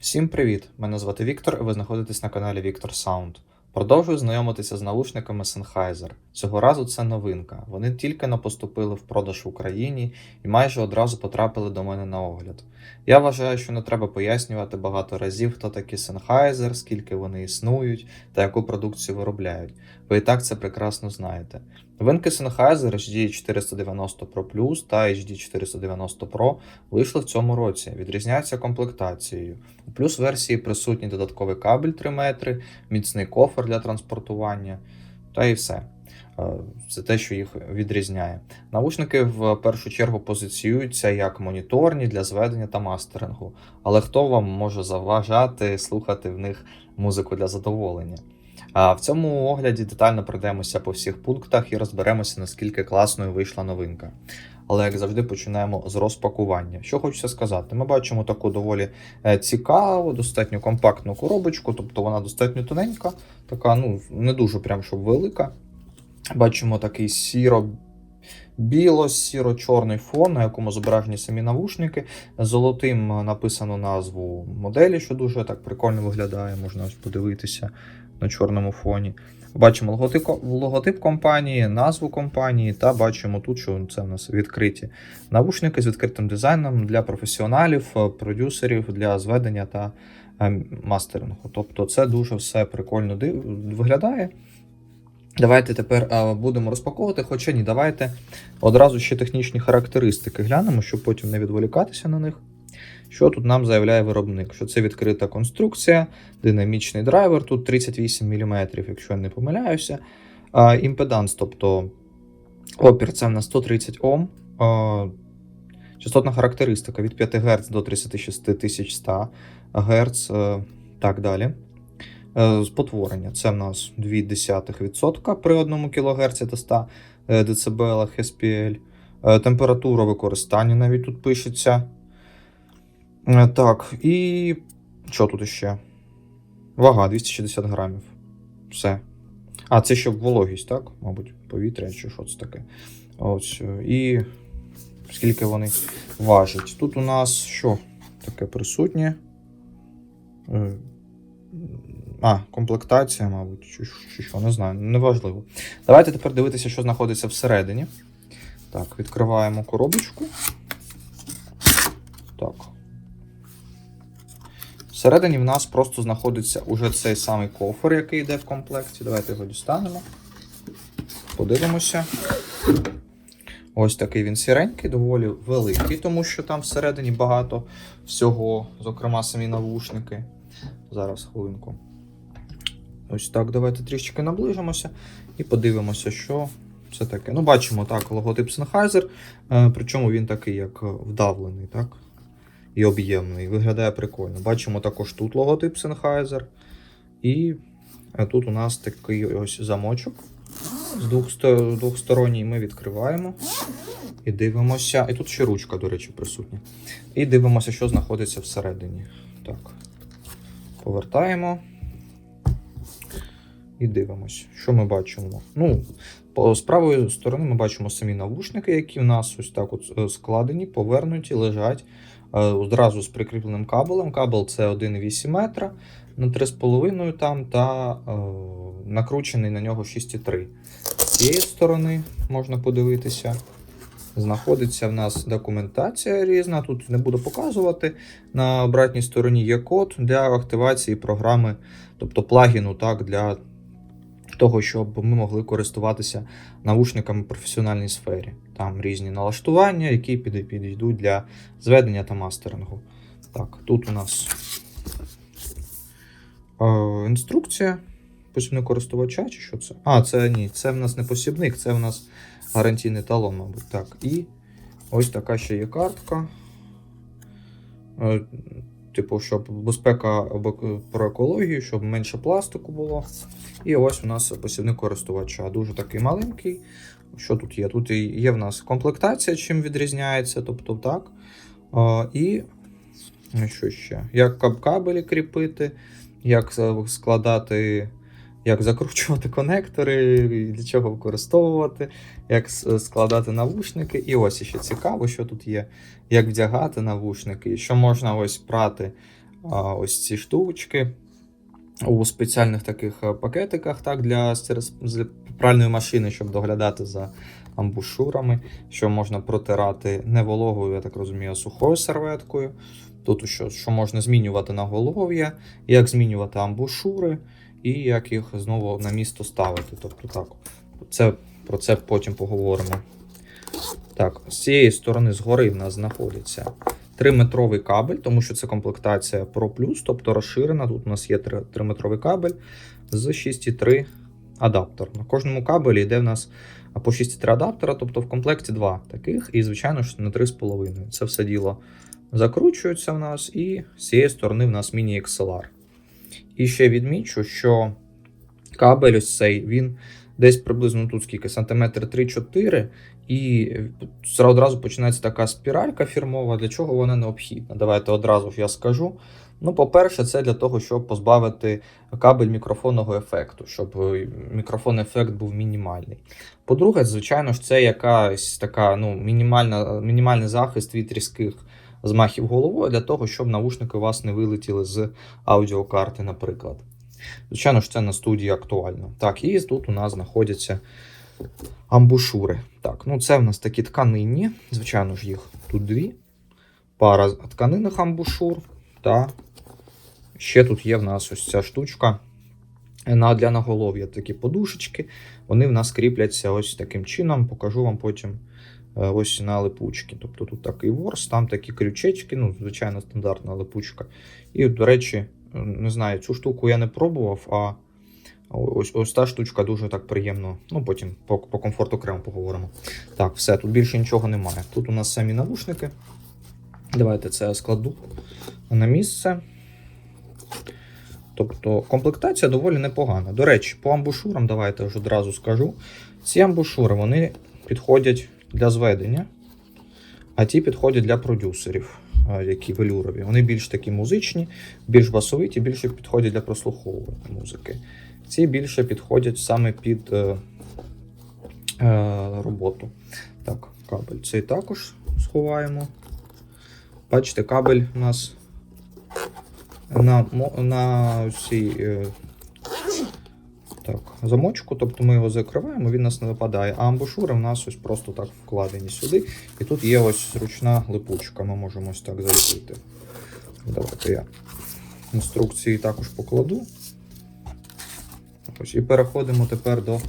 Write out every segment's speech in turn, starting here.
Всім привіт! Мене звати Віктор, і ви знаходитесь на каналі Віктор Sound. Продовжую знайомитися з наушниками Sennheiser. Цього разу це новинка. Вони тільки не поступили в продаж в Україні і майже одразу потрапили до мене на огляд. Я вважаю, що не треба пояснювати багато разів, хто такі Sennheiser, скільки вони існують та яку продукцію виробляють. Ви і так це прекрасно знаєте. Новинки Sennheiser HD 490 Pro Plus та HD 490 Pro вийшли в цьому році, відрізняються комплектацією. У плюс версії присутній додатковий кабель 3 метри, міцний кофр для транспортування, та і все. Е, Це те, що їх відрізняє. Наушники в першу чергу позиціюються як моніторні для зведення та мастерингу. Але хто вам може заважати слухати в них музику для задоволення? В цьому огляді детально пройдемося по всіх пунктах і розберемося, наскільки класною вийшла новинка. Але як завжди, починаємо з розпакування. Що хочеться сказати, ми бачимо таку доволі е, цікаву, достатньо компактну коробочку, тобто вона достатньо тоненька, така, ну не дуже прям щоб велика. Бачимо такий сіро. Біло-сіро-чорний фон, на якому зображені самі навушники. Золотим написано назву моделі, що дуже так прикольно виглядає, можна ось подивитися на чорному фоні. Бачимо логотип, логотип компанії, назву компанії, та бачимо тут, що це в нас відкриті навушники з відкритим дизайном для професіоналів, продюсерів для зведення та е, мастерингу. Тобто це дуже все прикольно виглядає. Давайте тепер е, будемо розпаковувати, хоча ні, давайте одразу ще технічні характеристики глянемо, щоб потім не відволікатися на них. Що тут нам заявляє виробник? Що це відкрита конструкція, динамічний драйвер, тут 38 мм, якщо я не помиляюся. А, імпеданс, тобто опір це в нас 130 Ом. А, частотна характеристика від 5 Гц до 36100 Гц. е, Так далі. Е, Спотворення це в нас 0,2% при 1 кГц та 100 е, дБ SPL. Температура використання навіть тут пишеться. Е, Так, і що тут ще? Вага 260 грамів. Все. А, це ще вологість, так? Мабуть, повітря чи що це таке. Ось. е, І скільки вони важать. Тут у нас що таке присутнє? Е, А, комплектація, мабуть, чи, чи що, не знаю, неважливо. Давайте тепер дивитися, що знаходиться всередині. Так, відкриваємо коробочку. Так. Всередині в нас просто знаходиться уже цей самий кофр, який йде в комплекті. Давайте його дістанемо. Подивимося. Ось такий він сіренький, доволі великий, тому що там всередині багато всього, зокрема самі навушники. Зараз хвилинку. Ось так, давайте трішки наближимося і подивимося, що це таке. Ну, бачимо так, логотип Sennheiser, е, причому він такий, як вдавлений, так? І об'ємний. Виглядає прикольно. Бачимо також тут логотип Sennheiser. І е, тут у нас такий ось замочок. З двох, сто- двохсторонній ми відкриваємо. І дивимося. І тут ще ручка, до речі, присутня. І дивимося, що знаходиться всередині. Так. Повертаємо. І дивимося, що ми бачимо. Ну, з правої сторони ми бачимо самі навушники, які в нас ось так от е, складені, повернуті, лежать одразу з прикріпленим кабелем. Кабел це 1,8 метра на 3,5 там та е, накручений на нього 6,3. З цієї сторони можна подивитися. Знаходиться в нас документація різна. Тут не буду показувати. На обратній стороні є код для активації програми, тобто плагіну, так, для того, щоб ми могли користуватися навушниками в професіональній сфері. Там різні налаштування, які підійдуть для зведення та мастерингу. Так, тут у нас е, інструкція посібник користувача, чи що це? А, це ні, це в нас не посібник, це в нас гарантійний талон, мабуть. Так, і ось така ще є картка. Е, Типу, щоб безпека про екологію, щоб менше пластику було. І ось у нас посівник користувача. Дуже такий маленький. Що тут є? Тут є в нас комплектація, чим відрізняється, тобто так. І що ще? Як каб- кабелі кріпити, як е, складати, як закручувати конектори, для чого використовувати, як складати навушники. І ось ще цікаво, що тут є, як вдягати навушники, що можна ось прати ось ці штучки у спеціальних таких е, пакетиках так, для пральної машини, щоб доглядати за амбушурами, що можна протирати не вологою, я так розумію, а сухою серветкою. Тут що, що можна змінювати на голов'я, як змінювати амбушури і як їх знову на місто ставити. Тобто так, це, про це потім поговоримо. Так, з цієї сторони згори в нас знаходиться 3-метровий кабель, тому що це комплектація Pro Plus, тобто розширена. Тут у нас є 3-метровий кабель з 6,3 адаптер. На кожному кабелі йде в нас по 6,3 адаптера, тобто в комплекті два таких, і, звичайно ж, на 3,5. Це все діло закручується в нас, і з цієї сторони в нас міні-XLR. І ще відмічу, що кабель ось цей, він десь приблизно тут скільки, сантиметр 3-4, і одразу починається така спіралька фірмова. Для чого вона необхідна? Давайте одразу ж я скажу. Ну, по-перше, це для того, щоб позбавити кабель мікрофонного ефекту, щоб е, мікрофон ефект був мінімальний. По-друге, звичайно ж, це якась така ну, мінімальна, мінімальний захист від різких змахів головою для того, щоб навушники у вас не вилетіли з аудіокарти, наприклад. Звичайно ж, це на студії актуально. Так, і тут у нас знаходяться амбушури. Так, ну це в нас такі тканинні. Звичайно ж, їх тут дві. Пара тканинних амбушур. Та ще тут є в нас ось ця штучка. На, для наголов'я такі подушечки. Вони в нас кріпляться ось таким чином. Покажу вам потім ось на липучки. Тобто тут такий ворс, там такі крючечки, ну, звичайно, стандартна липучка. І, до речі, не знаю, цю штуку я не пробував, а ось ось та штучка дуже так приємно. Ну, потім по, по комфорту окремо поговоримо. Так, все, тут більше нічого немає. Тут у нас самі навушники. Давайте це складу на місце. Тобто комплектація доволі непогана. До речі, по амбушурам, давайте вже одразу скажу. Ці амбушури вони підходять для зведення, а ті підходять для продюсерів, які велюрові. Вони більш такі музичні, більш басовиті, більше підходять для прослуховування музики. Ці більше підходять саме під е, е, роботу. Так, кабель цей також сховаємо. Бачите, кабель у нас на, на цій е, так, замочку, тобто ми його закриваємо, він нас не випадає. А амбушури в нас ось просто так вкладені сюди. І тут є ось зручна липучка, ми можемо ось так заліпити. Давайте я інструкції також покладу. Ось, і переходимо тепер до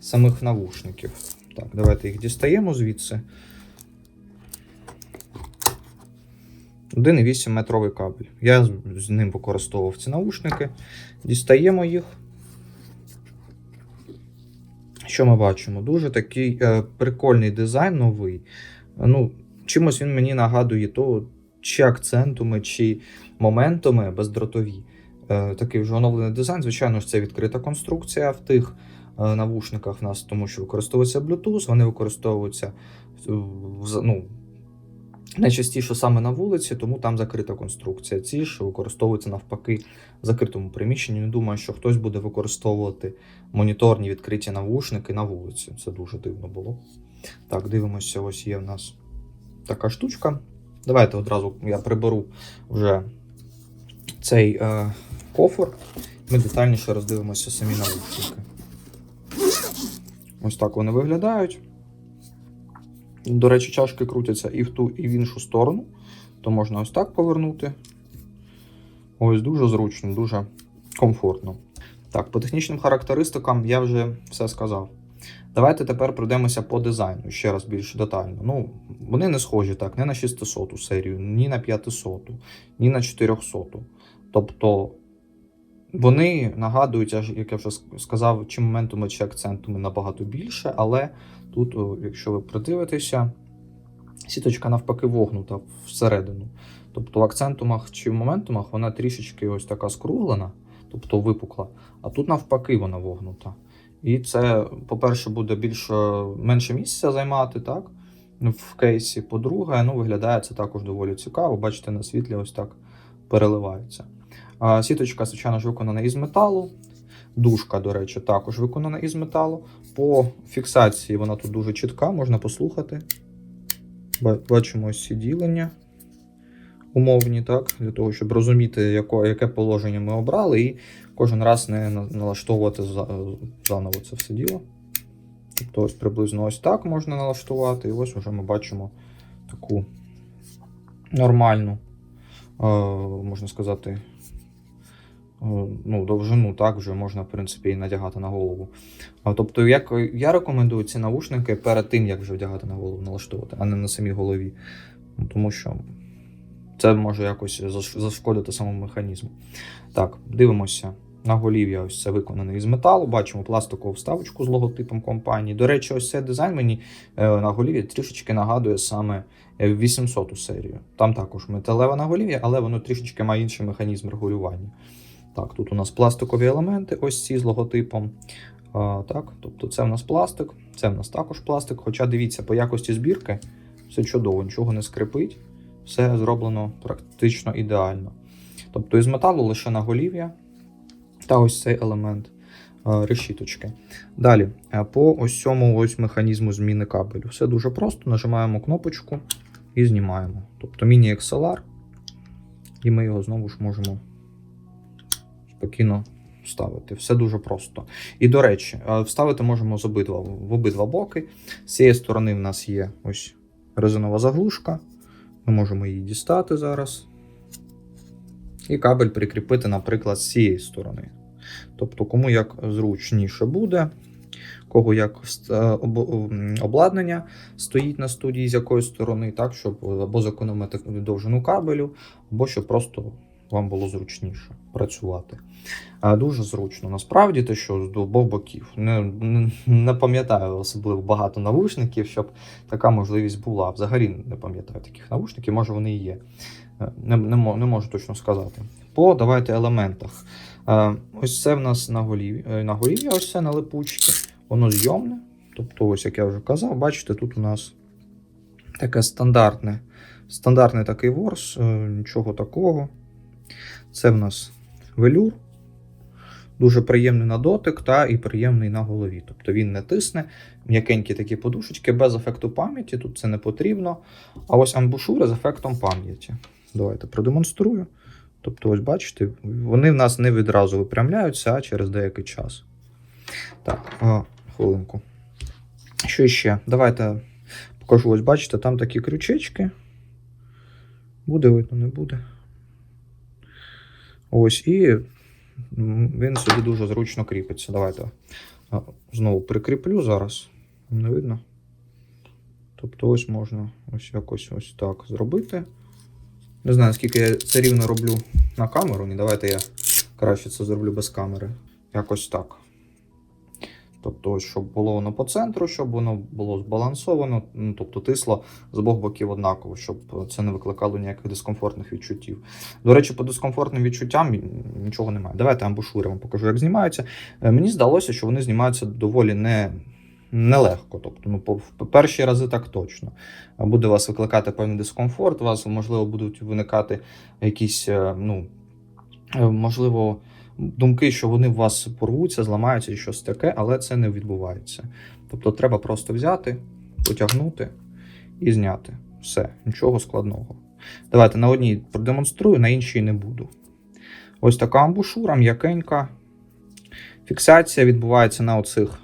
самих навушників. Так, давайте їх дістаємо звідси. 1,8 метровий кабель. Я з ним використовував ці навушники. Дістаємо їх. Що ми бачимо? Дуже такий е, прикольний дизайн новий. Ну, чимось він мені нагадує то, чи акцентуми, чи моментами бездротові. Е, такий вже оновлений дизайн. Звичайно ж, це відкрита конструкція в тих е, навушниках в нас, тому що використовується Bluetooth, вони використовуються ну, найчастіше саме на вулиці, тому там закрита конструкція. Ці ж використовуються навпаки в закритому приміщенні. Не думаю, що хтось буде використовувати моніторні відкриті навушники на вулиці. Це дуже дивно було. Так, дивимося, ось є в нас така штучка. Давайте одразу я приберу вже цей е, кофр. Ми детальніше роздивимося самі навушники. Ось так вони виглядають. До речі, чашки крутяться і в ту, і в іншу сторону. То можна ось так повернути. Ось дуже зручно, дуже комфортно. Так, по технічним характеристикам я вже все сказав. Давайте тепер пройдемося по дизайну ще раз більш детально. Ну, вони не схожі так, не на 600 серію, ні на 500, ні на 400. Тобто вони нагадують, як я вже сказав, чи моментами, чи акцентами набагато більше, але тут, якщо ви придивитеся, сіточка навпаки вогнута всередину. Тобто в акцентумах чи в моментумах вона трішечки ось така скруглена, тобто випукла, а тут навпаки вона вогнута. І це, по-перше, буде більше менше місця займати, так? В кейсі. По-друге, ну, виглядає це також доволі цікаво. Бачите, на світлі ось так переливається. А, сіточка, звичайно ж, виконана із металу. Дужка, до речі, також виконана із металу. По фіксації вона тут дуже чітка, можна послухати. Бачимо ось ці ділення. умовні, так, для того, щоб розуміти, яке положення ми обрали, і кожен раз не налаштовувати заново це все діло. Тобто ось приблизно ось так можна налаштувати, і ось вже ми бачимо таку нормальну, е, можна сказати, ну, довжину, так вже можна, в принципі, і надягати на голову. Тобто, як я рекомендую ці навушники перед тим, як вже вдягати на голову, налаштовувати, а не на самій голові. Ну, Тому що це може якось зашкодити самому механізму. Так, дивимося. На голів'я ось це виконаний із металу. Бачимо пластикову вставочку з логотипом компанії. До речі, ось цей дизайн мені е, на голів'я трішечки нагадує саме е, 800 серію. Там також металеве наголів'я, але воно трішечки має інший механізм регулювання. Так, тут у нас пластикові елементи, ось ці з логотипом. А, так, тобто це в нас пластик, це в нас також пластик. Хоча дивіться, по якості збірки все чудово, нічого не скрипить, все зроблено практично ідеально. Тобто із металу лише наголів'я та ось цей елемент решіточки. Далі, по ось цьому ось механізму зміни кабелю. Все дуже просто. Нажимаємо кнопочку і знімаємо. Тобто міні-XLR, і ми його знову ж можемо спокійно вставити. Все дуже просто. І до речі, е, вставити можемо з обидва, в обидва боки. З цієї сторони в нас є ось резинова заглушка. Ми можемо її дістати зараз. І кабель прикріпити, наприклад, з цієї сторони. Тобто, кому як зручніше буде, кого як е, обладнання стоїть на студії, з якої сторони, так, щоб або зекономити довжину кабелю, або щоб просто вам було зручніше працювати. Дуже зручно. Насправді, те, що з обох боків. Не, не, не пам'ятаю особливо багато навушників, щоб така можливість була. Взагалі не пам'ятаю таких навушників, може вони і є. Е, Не, не, не можу точно сказати. По давайте елементах. Е, Ось це в нас на голів'я, е, на голів'я ось це на липучці. Воно зйомне. Тобто, ось як я вже казав, бачите, тут у нас таке стандартне, стандартний такий ворс, нічого такого. Це в нас велюр. Дуже приємний на дотик та і приємний на голові. Тобто він не тисне, м'якенькі такі подушечки без ефекту пам'яті, тут це не потрібно. А ось амбушури з ефектом пам'яті. Давайте продемонструю. Тобто, ось бачите, вони в нас не відразу випрямляються, а через деякий час. Так, а, хвилинку. Що ще? Давайте покажу. Ось бачите, там такі крючечки. Буде видно, не буде. Ось, і він собі дуже зручно кріпиться. Давайте знову прикріплю зараз. Не видно. Тобто, ось можна ось якось ось так зробити. Не знаю, наскільки я це рівно роблю на камеру. Ні, давайте я краще це зроблю без камери. Якось так. Тобто, щоб було воно по центру, щоб воно було збалансовано, ну, тобто тисло з обох боків однаково, щоб це не викликало ніяких дискомфортних відчуттів. До речі, по дискомфортним відчуттям нічого немає. Давайте амбушури вам покажу, як знімаються. Е, Мені здалося, що вони знімаються доволі не, нелегко. Тобто, ну, по, перші рази так точно. Буде вас викликати певний дискомфорт, у вас, можливо, будуть виникати якісь, е, ну, е, можливо, думки, що вони в вас порвуться, зламаються і щось таке, але це не відбувається. Тобто треба просто взяти, потягнути і зняти. Все, нічого складного. Давайте на одній продемонструю, на іншій не буду. Ось така амбушура, м'якенька. Фіксація відбувається на оцих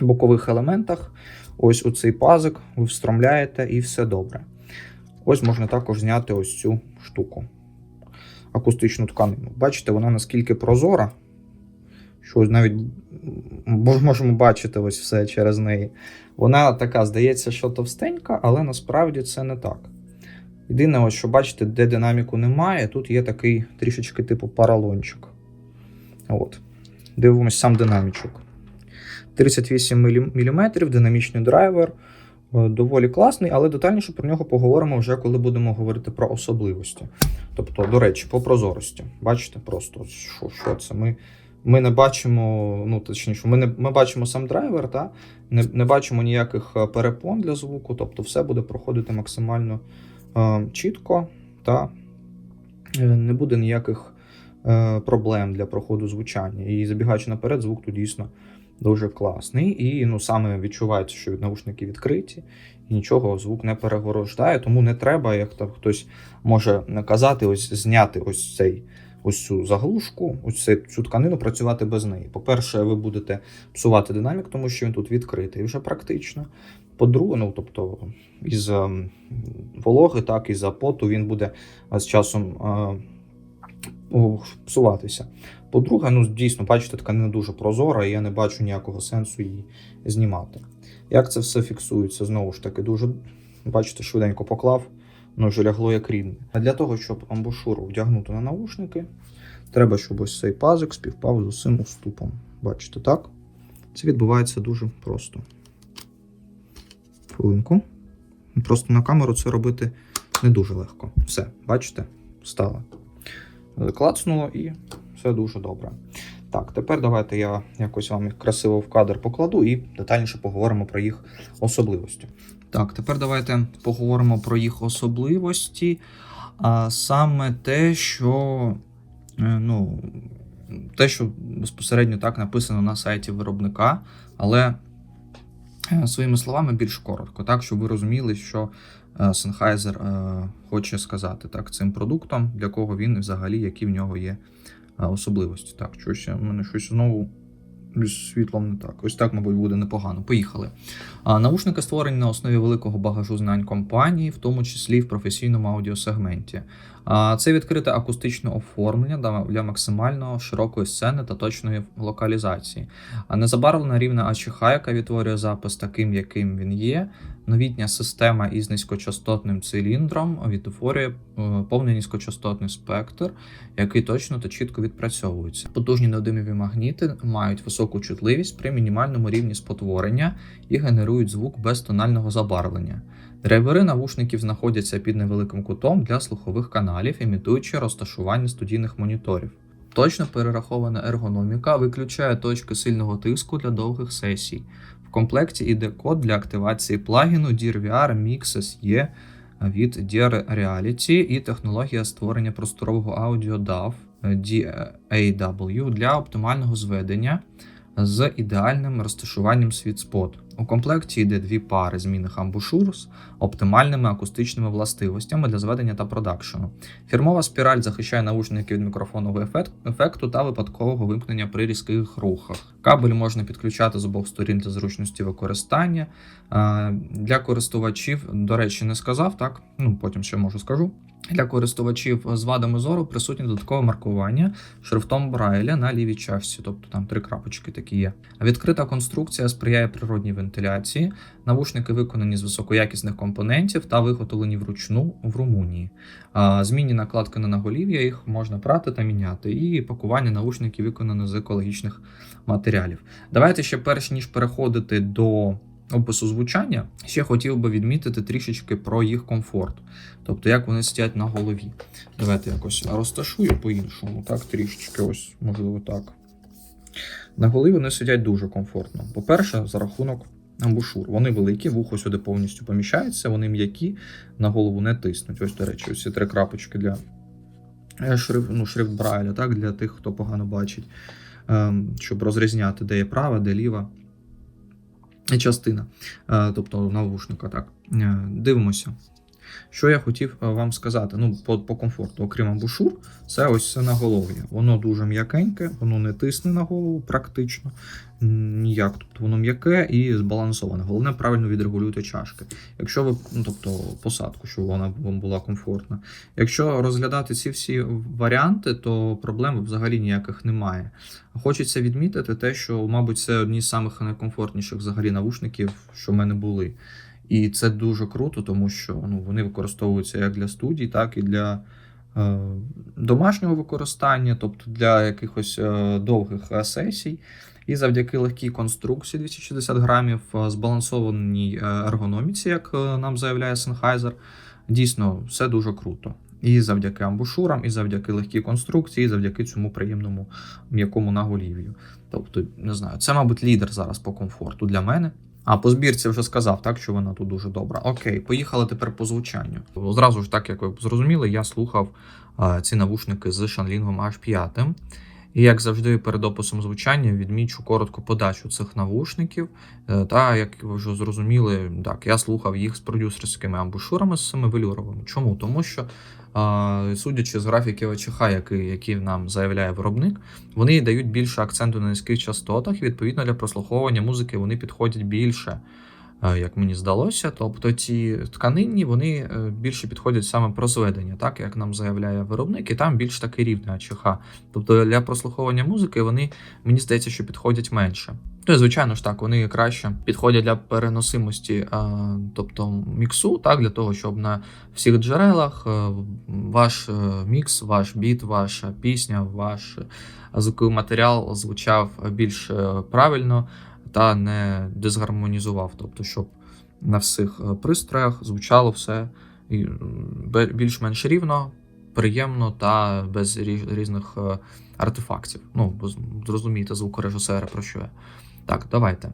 бокових елементах. Ось у цей пазик ви встромляєте і все добре. Ось можна також зняти ось цю штуку. Акустичну тканину. Бачите, вона наскільки прозора, що ось навіть можемо бачити ось все через неї. Вона така, здається, що товстенька, але насправді це не так. Єдине, ось, що бачите, де динаміку немає, тут є такий трішечки типу паралончик. От. Дивимось сам динамічок. 38 мм, динамічний драйвер. Е, Доволі класний, але детальніше про нього поговоримо вже, коли будемо говорити про особливості. Тобто, до речі, по прозорості. Бачите, просто що, що це? Ми, ми не бачимо, ну точніше, ми, не, ми бачимо сам драйвер, та? Не, не бачимо ніяких е, перепон для звуку, тобто все буде проходити максимально е, чітко, та е, не буде ніяких е, проблем для проходу звучання. І забігаючи наперед, звук тут дійсно дуже класний. І ну, саме відчувається, що наушники відкриті, і нічого звук не перегорождає, тому не треба, як там хтось може казати, ось зняти ось цей. Ось цю заглушку, ось цю, тканину працювати без неї. По-перше, ви будете псувати динамік, тому що він тут відкритий вже практично. По-друге, ну тобто із ем, вологи, так і за поту він буде е, з часом е, псуватися. По-друге, ну дійсно, бачите, тканина дуже прозора, і я не бачу ніякого сенсу її знімати. Як це все фіксується? Знову ж таки, дуже бачите, швиденько поклав, ну вже лягло як рівне. А для того, щоб амбушуру вдягнути на наушники, треба, щоб ось цей пазик співпав з усім уступом. Бачите, так? Це відбувається дуже просто. Хвилинку. Просто на камеру це робити не дуже легко. Все, бачите? Стало. Клацнуло і все дуже добре. Так, тепер давайте я якось вам їх красиво в кадр покладу і детальніше поговоримо про їх особливості. Так, тепер давайте поговоримо про їх особливості. А саме те, що е, ну, те, що безпосередньо так написано на сайті виробника, але е, своїми словами більш коротко, так, щоб ви розуміли, що е, Sennheiser хоче сказати так, цим продуктом, для кого він і взагалі, які в нього є особливості. Так, щось у мене щось знову з світлом не так. Ось так, мабуть, буде непогано. Поїхали. А, Наушники створені на основі великого багажу знань компанії, в тому числі в професійному аудіосегменті. А, Це відкрите акустичне оформлення для максимально широкої сцени та точної локалізації. А незабарвлена рівна АЧХ, яка відтворює запис таким, яким він є. Новітня система із низькочастотним циліндром відтворює е, повний низькочастотний спектр, який точно та чітко відпрацьовується. Потужні неодимові магніти мають високу чутливість при мінімальному рівні спотворення і генерують звук без тонального забарвлення. Драйвери навушників знаходяться під невеликим кутом для слухових каналів, імітуючи розташування студійних моніторів. Точно перерахована ергономіка виключає точки сильного тиску для довгих сесій. Комплекті йде код для активації плагіну DRVR Mixes є від Dear Reality і технологія створення просторового аудіо DAW DAW для оптимального зведення з ідеальним розташуванням світспот. У комплекті йде дві пари змінних амбушур з оптимальними акустичними властивостями для зведення та продакшену. Фірмова спіраль захищає наушники від мікрофонового ефекту та випадкового вимкнення при різких рухах. Кабель можна підключати з обох сторін для зручності використання. Е, Для користувачів, до речі, не сказав, так? Ну, потім ще можу скажу. Для користувачів з вадами зору присутнє додаткове маркування шрифтом Брайля на лівій частці, тобто там три крапочки такі є. Відкрита конструкція сприяє природній вентиляції. Навушники виконані з високоякісних компонентів та виготовлені вручну в Румунії. Змінні накладки на наголів'я їх можна прати та міняти. І пакування наушників виконано з екологічних матеріалів. Давайте ще перш ніж переходити до опису звучання, ще хотів би відмітити трішечки про їх комфорт, тобто як вони сидять на голові. Давайте якось розташую по-іншому, так, трішечки, ось, можливо, так. На голові вони сидять дуже комфортно. По-перше, за рахунок амбушур. Вони великі, вухо сюди повністю поміщається, вони м'які, на голову не тиснуть. Ось, до речі, ось ці три крапочки для е, шрифт, ну, шрифт Брайля, так, для тих, хто погано бачить, ем, щоб розрізняти, де є права, де ліва частина, е, тобто навушника. Так. Е, Дивимося. Що я хотів е, вам сказати? Ну, по, по комфорту, окрім амбушур, це ось це наголов'я. Воно дуже м'якеньке, воно не тисне на голову практично ніяк. Тобто воно м'яке і збалансоване. Головне, правильно відрегулюйте чашки. Якщо ви, ну тобто посадку, щоб вона вам була комфортна. Якщо розглядати ці всі варіанти, то проблем взагалі ніяких немає. Хочеться відмітити те, що, мабуть, це одні з самих найкомфортніших взагалі навушників, що в мене були. І це дуже круто, тому що ну, вони використовуються як для студій, так і для е, домашнього використання, тобто для якихось е, довгих е, сесій. І завдяки легкій конструкції 260 грамів, е, збалансованій е, ергономіці, як нам заявляє Sennheiser, дійсно все дуже круто. І завдяки амбушурам, і завдяки легкій конструкції, і завдяки цьому приємному м'якому наголів'ю. Тобто, не знаю, це, мабуть, лідер зараз по комфорту для мене. А, по збірці вже сказав, так, що вона тут дуже добра. Окей, поїхали тепер по звучанню. Зразу ж, так як ви зрозуміли, я слухав а, ці навушники з Shanling H5. І як завжди, перед описом звучання відмічу коротко подачу цих навушників. Е, Та як ви вже зрозуміли, так я слухав їх з продюсерськими амбушурами з цими велюровими. Чому? Тому що, судячи з графіків які, які нам заявляє виробник, вони дають більше акценту на низьких частотах, і відповідно для прослуховування музики вони підходять більше. Е, Як мені здалося, тобто ці тканинні вони е, більше підходять саме про зведення, так як нам заявляє виробник, і там більш таки рівне АЧХ. Тобто для прослуховування музики вони мені здається, що підходять менше. Ну, звичайно ж так, вони краще підходять для переносимості, а, тобто міксу, так, для того, щоб на всіх джерелах е, ваш е, мікс, ваш біт, ваша пісня, ваш звуковий матеріал звучав більш е, правильно та не дисгармонізував. Тобто, щоб на всіх е, пристроях звучало все більш-менш рівно, приємно та без різних е, артефактів. Ну, зрозумієте звукорежисера, про що я. Так, давайте.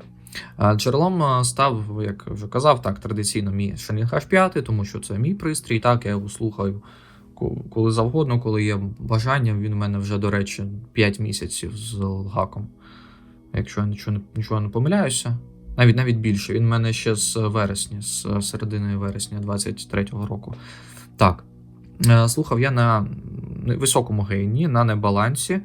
Джерелом став, як вже казав, так, традиційно мій Shanling H5, тому що це мій пристрій, так, я його слухаю коли завгодно, коли є бажання. Він у мене вже, до речі, 5 місяців з гаком. Якщо я нічого нічого не помиляюся. Навіть навіть більше. Він у мене ще з вересня, з середини вересня 23-го року. Так. Е, Слухав я на високому гейні, на небалансі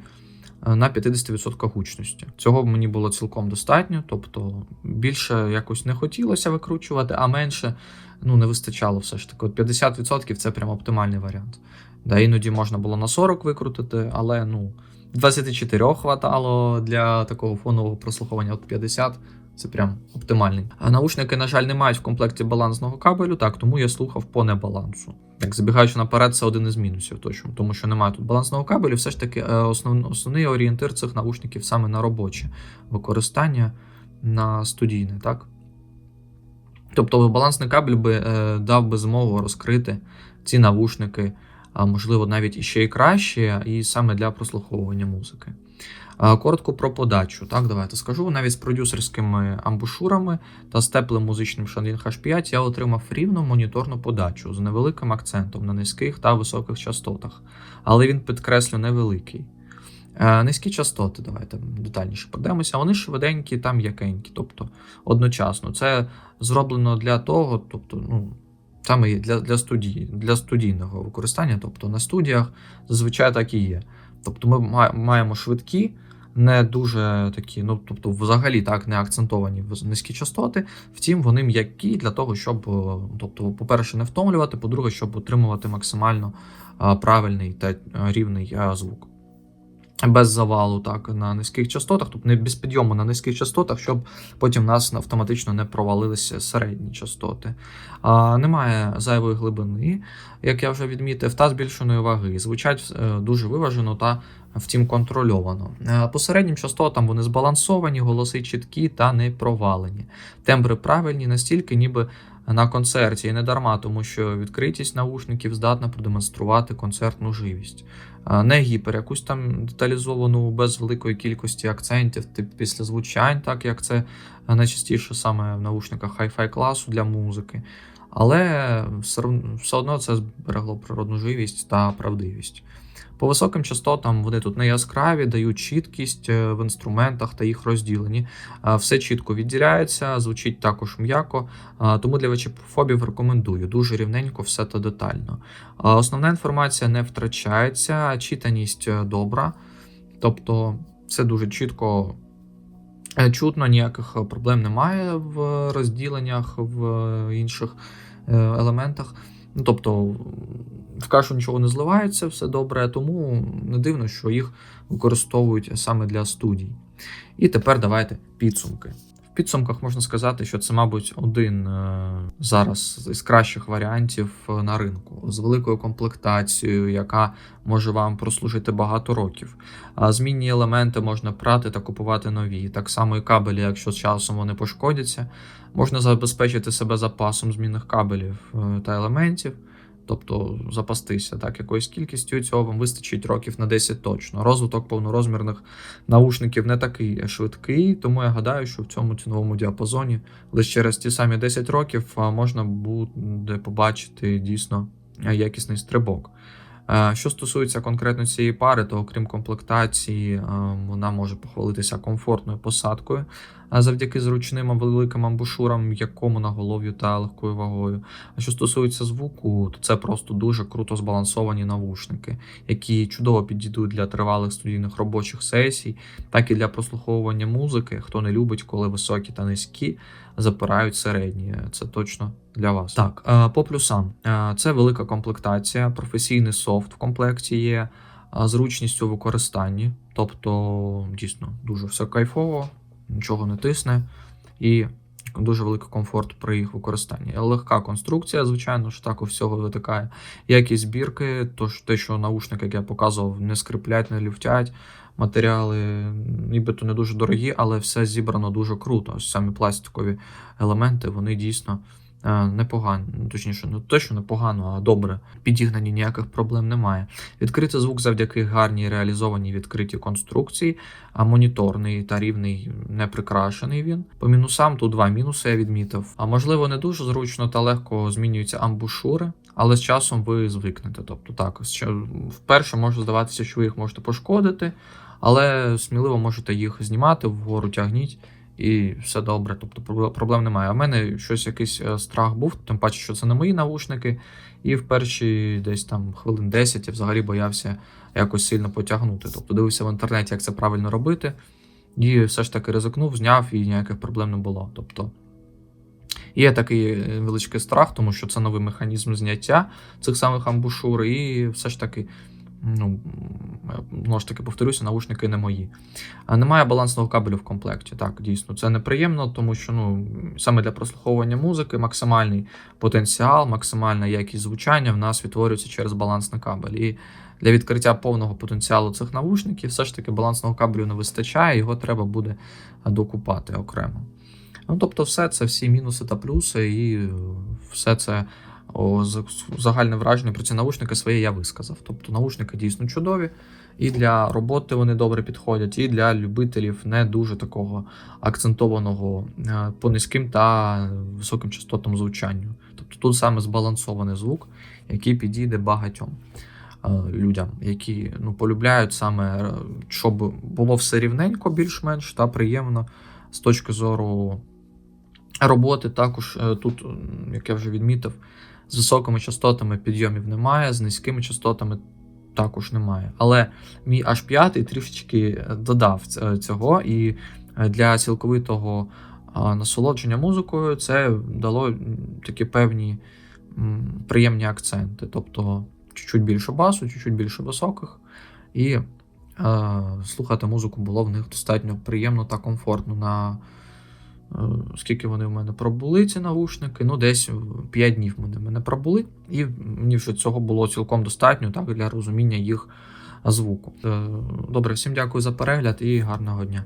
е, на 50% гучності. Цього мені було цілком достатньо, тобто більше якось не хотілося викручувати, а менше ну, не вистачало все ж таки. От 50% це прям оптимальний варіант. Да, іноді можна було на 40 викрутити, але ну, 24 хватало для такого фонового прослуховування, от 50 це прям оптимальний. А наушники, на жаль, не мають в комплекті балансного кабелю, так, тому я слухав по небалансу. Так, забігаючи наперед, це один із мінусів, точно, тому що немає тут балансного кабелю. Все ж таки, е, основ, основний орієнтир цих наушників саме на робоче використання на студійне, так? Тобто балансний кабель би е, дав би змогу розкрити ці навушники, а можливо, навіть іще і краще, і саме для прослуховування музики. Коротко про подачу. Так, давайте скажу. Навіть з продюсерськими амбушурами та з теплим музичним Shanling H5 я отримав рівну моніторну подачу з невеликим акцентом на низьких та високих частотах, але він підкреслю невеликий. Низькі частоти, давайте детальніше подивимося. Вони швиденькі та м'якенькі, тобто одночасно. Це зроблено для того, тобто, ну, саме для, для, студії, для студійного використання, тобто на студіях зазвичай так і є. Тобто ми маємо швидкі, не дуже такі, ну тобто, взагалі так не акцентовані в низькі частоти. Втім, вони м'які для того, щоб, е, тобто, по-перше, не втомлювати, по-друге, щоб отримувати максимально правильний та е, рівний звук. Без завалу, так, на низьких частотах, тобто не без підйому на низьких частотах, щоб потім в нас автоматично не провалилися середні частоти. А, немає зайвої глибини, як я вже відмітив, та збільшеної ваги. Звучать е, дуже виважено та втім контрольовано. Е, По середнім частотам вони збалансовані, голоси чіткі та не провалені. Тембри правильні настільки, ніби на концерті, і не дарма, тому що відкритість наушників здатна продемонструвати концертну живість. Не гіпер, якусь там деталізовану без великої кількості акцентів, тип після звучань, так як це найчастіше саме в наушниках Hi-Fi класу для музики. Але все одно це зберегло природну живість та правдивість. По високим частотам вони тут не яскраві, дають чіткість е, в інструментах та їх розділенні. Все чітко відділяється, звучить також м'яко, тому для вечіпофобів рекомендую. Дуже рівненько, все та детально. Основна інформація не втрачається, читаність е, добра, тобто все дуже чітко е, чутно, ніяких е, проблем немає в розділеннях, в е, інших е, елементах. Ну, тобто в кашу нічого не зливається, все добре, тому не дивно, що їх використовують саме для студій. І тепер давайте підсумки. В підсумках можна сказати, що це, мабуть, один е, зараз із кращих варіантів е, на ринку з великою комплектацією, яка може вам прослужити багато років. А змінні елементи можна прати та купувати нові. Так само і кабелі, якщо з часом вони пошкодяться, можна забезпечити себе запасом змінних кабелів е, та елементів. Тобто запастися так якоюсь кількістю, цього вам вистачить років на 10 точно. Розвиток повнорозмірних наушників не такий швидкий, тому я гадаю, що в цьому ціновому діапазоні лише через ті самі 10 років можна буде побачити дійсно якісний стрибок. Е, Що стосується конкретно цієї пари, то окрім комплектації, е, вона може похвалитися комфортною посадкою завдяки зручним великим амбушурам, м'якому наголов'ю та легкою вагою. А що стосується звуку, то це просто дуже круто збалансовані навушники, які чудово підійдуть для тривалих студійних робочих сесій, так і для прослуховування музики. Хто не любить, коли високі та низькі запирають середні. Це точно для вас. Так, е, по плюсам, Е, це велика комплектація, професійний софт в комплекті є, а, зручність у використанні, тобто дійсно дуже все кайфово, нічого не тисне і дуже великий комфорт при їх використанні. Легка конструкція, звичайно ж, так у всього витикає. Якість збірки, тож те, що наушники, як я показував, не скриплять, не люфтять. Матеріали нібито не дуже дорогі, але все зібрано дуже круто. Ось самі пластикові елементи, вони дійсно непогані. Ну, Точніше, не те, непогано, а добре. Підігнані ніяких проблем немає. Відкритий звук завдяки гарній реалізованій відкритій конструкції, а моніторний та рівний не прикрашений він. По мінусам тут два мінуси я відмітив. А можливо, не дуже зручно та легко змінюються амбушури, але з часом ви звикнете. Тобто, так, що вперше може здаватися, що ви їх можете пошкодити, але сміливо можете їх знімати, вгору тягніть. І все добре, тобто проблем- немає. А в мене щось якийсь е, страх був, тим паче, що це не мої навушники. І в перші десь там хвилин 10 я взагалі боявся якось сильно потягнути. Тобто дивився в інтернеті, як це правильно робити, і все ж таки ризикнув, зняв і ніяких проблем не було. Тобто є такий е, невеличкий страх, тому що це новий механізм зняття цих самих амбушур, і все ж таки. Ну, знову ж таки, повторюся, наушники не мої. А Немає балансного кабелю в комплекті. Так, дійсно, це неприємно, тому що ну, саме для прослуховування музики максимальний потенціал, максимальна якість звучання в нас відтворюється через балансний кабель. І для відкриття повного потенціалу цих навушників все ж таки балансного кабелю не вистачає, його треба буде докупати окремо. Ну, тобто, все це всі мінуси та плюси, і е, все це загальне враження про ці наушники своє я висказав. Тобто наушники дійсно чудові, і для роботи вони добре підходять, і для любителів не дуже такого акцентованого е, по низьким та високим частотам звучанню. Тобто тут саме збалансований звук, який підійде багатьом е, людям, які ну, полюбляють саме, е, щоб було все рівненько, більш-менш та приємно з точки зору роботи. Також тут, як я вже відмітив, з високими частотами підйомів немає, з низькими частотами також немає. Але мій H5 трішечки додав цього, і е, для цілковитого насолодження музикою це дало такі певні приємні акценти. Тобто чуть-чуть більше басу, чуть-чуть більше високих. І е, слухати музику було в них достатньо приємно та комфортно. На е, скільки вони в мене пробули, ці навушники? Ну, десь 5 днів вони в мене пробули, і мені вже цього було цілком достатньо так, для розуміння їх звуку. Е, Добре, всім дякую за перегляд і гарного дня.